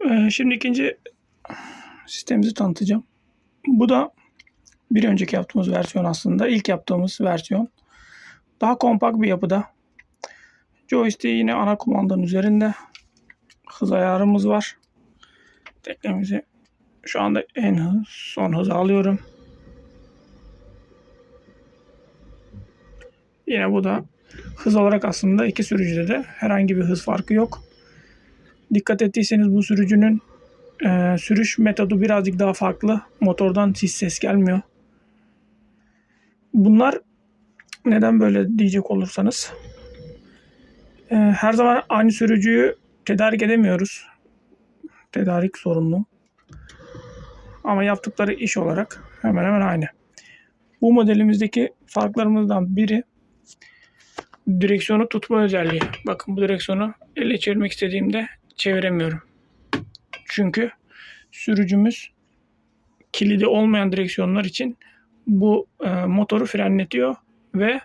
Ee, şimdi ikinci sistemimizi tanıtacağım. Bu da bir önceki yaptığımız versiyon aslında. İlk yaptığımız versiyon. Daha kompakt bir yapıda. Joystick yine ana kumandanın üzerinde. Hız ayarımız var. Teknemizi şu anda en hız, son hızı alıyorum. Yine bu da hız olarak aslında iki sürücüde de herhangi bir hız farkı yok. Dikkat ettiyseniz bu sürücünün e, sürüş metodu birazcık daha farklı. Motordan hiç ses gelmiyor. Bunlar neden böyle diyecek olursanız e, her zaman aynı sürücüyü tedarik edemiyoruz. Tedarik sorunlu. Ama yaptıkları iş olarak hemen hemen aynı. Bu modelimizdeki farklarımızdan biri direksiyonu tutma özelliği. Bakın bu direksiyonu elle çevirmek istediğimde çeviremiyorum. Çünkü sürücümüz kilidi olmayan direksiyonlar için bu e, motoru frenletiyor ve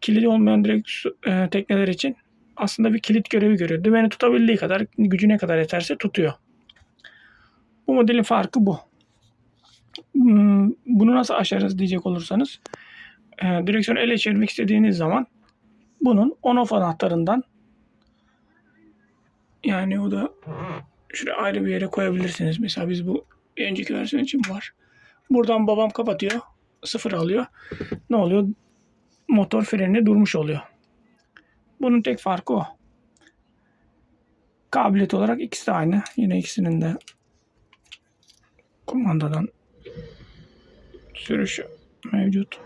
kilidi olmayan direksiyon, e, tekneler için aslında bir kilit görevi görüyor. Dümeni tutabildiği kadar, gücü ne kadar yeterse tutuyor. Bu modelin farkı bu. Hmm, Bunu nasıl aşarız diyecek olursanız e, direksiyonu ele çevirmek istediğiniz zaman bunun on-off anahtarından yani o da şuraya ayrı bir yere koyabilirsiniz. Mesela biz bu önceki versiyon için var. Buradan babam kapatıyor. Sıfır alıyor. Ne oluyor? Motor freni durmuş oluyor. Bunun tek farkı o. Kabiliyet olarak ikisi de aynı. Yine ikisinin de kumandadan sürüşü mevcut.